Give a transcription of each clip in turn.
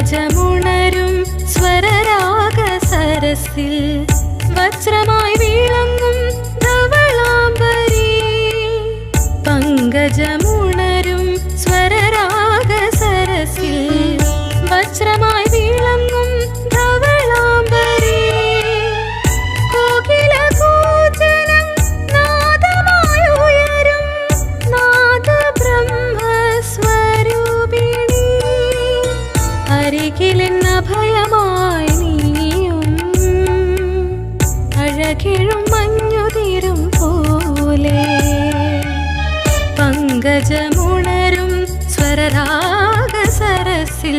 പങ്കജമുണരും സ്വരരാഗ സരസിൽ. അഴകിഴും മഞ്ഞുതീരും പോലെ. പങ്കജമുണരും സ്വരരാഗ സരസിൽ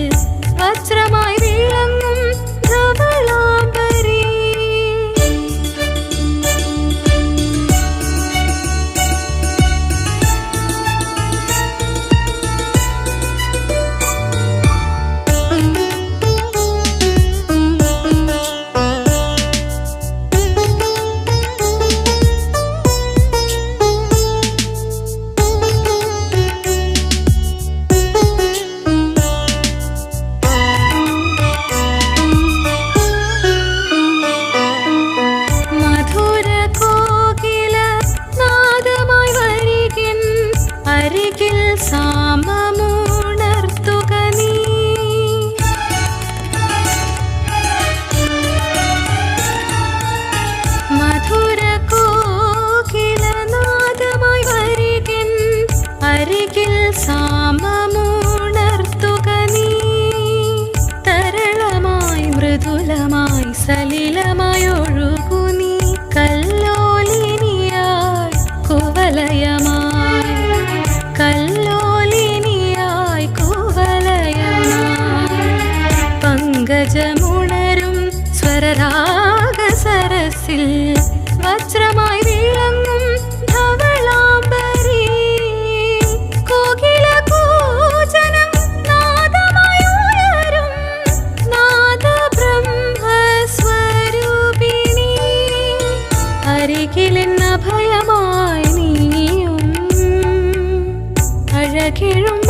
సహస్రమా മൃദുലമായി സലിലമായി ഒഴുകു നീ കല്ലോലിനിയായി കുവലയമായി. കല്ലോലിനിയായി കുവലയമായി. പങ്കജമുണരും സ്വരരാഗ സരസിൽ അരികിലെന്ന ഭയമായി നീയും. അഴകിഴും